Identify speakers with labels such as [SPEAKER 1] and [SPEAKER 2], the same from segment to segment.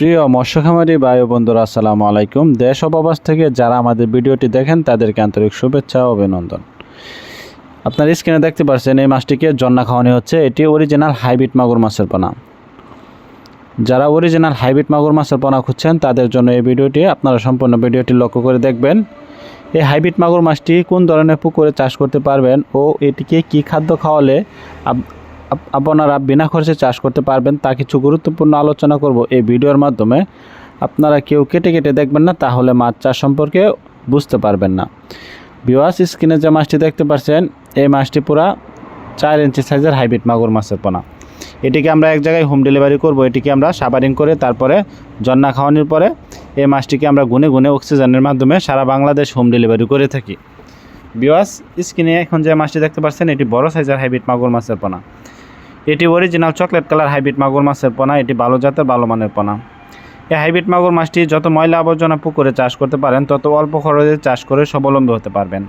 [SPEAKER 1] প্রিয় মৎস্য খামারি ভাই বন্ধুরা, আসসালামু আলাইকুম। দেশ প্রবাস থেকে যারা আমাদের ভিডিওটি দেখেন, তাদেরকে আন্তরিক শুভেচ্ছা ও অভিনন্দন। আপনার স্ক্রিনে দেখতে পাচ্ছেন এই মাছটিকে, জন্না খাওয়ানি হচ্ছে। এটি অরিজিনাল হাইব্রিড মাগুর মাছের পোনা। যারা অরিজিনাল হাইব্রিড মাগুর মাছের পোনা খুঁজছেন, তাদের জন্য এই ভিডিওটি, আপনারা সম্পূর্ণ ভিডিওটি লক্ষ্য করে দেখবেন। এই হাইব্রিড মাগুর মাছটি কোন ধরনের পুকুরে চাষ করতে পারবেন ও এটিকে কি খাদ্য খাওয়ালে আপনারা বিনা খরচে চাষ করতে পারবেন, তা কিছু গুরুত্বপূর্ণ আলোচনা করব এই ভিডিওর মাধ্যমে। আপনারা কেউ কেটে কেটে দেখবেন না, তাহলে মাছ চাষ সম্পর্কে বুঝতে পারবেন না। বিওয়াস স্ক্রিনে যে মাছটি দেখতে পাচ্ছেন, এই মাছটি পুরা চার ইঞ্চি সাইজের হাইব্রিড মাগুর মাছের পোনা। এটিকে আমরা এক জায়গায় হোম ডেলিভারি করব, এটিকে আমরা সাবারিং করে তারপরে জন্না খাওয়ানোর পরে এই মাছটিকে আমরা গুনে গুনে অক্সিজেনের মাধ্যমে সারা বাংলাদেশ হোম ডেলিভারি করে থাকি। বিওয়াস স্ক্রিনে এখন যে মাছটি দেখতে পাচ্ছেন, এটি বড় সাইজের হাইব্রিড মাগুর মাছের পোনা। এটি অরিজিনাল চকলেট কালার হাইব্রিড মাগুর মাছের পোনা, এটি ভালো জাতের, ভালো মানের পোনা। এই হাইব্রিড মাগুর মাছটি যত ময়লা আবর্জনা পুকুরে চাষ করতে পারেন, তত অল্প খরচে চাষ করে স্বাবলম্বী হতে পারবেন।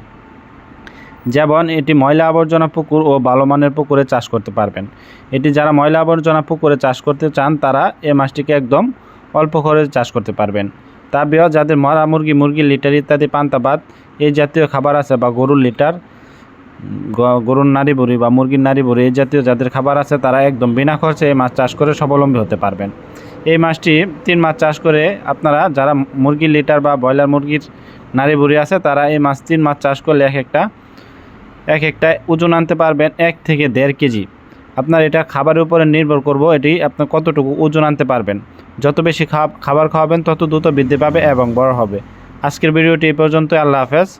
[SPEAKER 1] যেমন, এটি ময়লা আবর্জনা পুকুর ও ভালো মানের পুকুরে চাষ করতে পারবেন। এটি যারা ময়লা আবর্জনা পুকুরে চাষ করতে চান, তারা এই মাছটিকে একদম অল্প খরচে চাষ করতে পারবেন। তা বিয় যাদের মরা মুরগি, মুরগির লিটার ইত্যাদি পান্তা ভাত, এই জাতীয় খাবার আছে বা গরুর লিটার গরুর নারী বুড়ি বা মুরগির নারী বুড়ি, এই জাতীয় যাদের খাবার আছে, তারা একদম বিনা খরচে এই মাছ চাষ করে স্বাবলম্বী হতে পারবেন। এই মাছটি তিন মাছ চাষ করে আপনারা যারা মুরগির লিটার বা ব্রয়লার মুরগির নারী বুড়ি আছে, তারা এই মাছ তিন মাছ চাষ করলে এক একটা এক একটা ওজন আনতে পারবেন এক থেকে দেড় কেজি। আপনার এটা খাবারের উপরে নির্ভর করব এটি আপনার কতটুকু ওজন আনতে পারবেন। যত বেশি খাব- খাবার খাওয়াবেন, তত দ্রুত বৃদ্ধি পাবে এবং বড় হবে। আজকের ভিডিওটি এই পর্যন্ত আল্লাহ হাফেজ।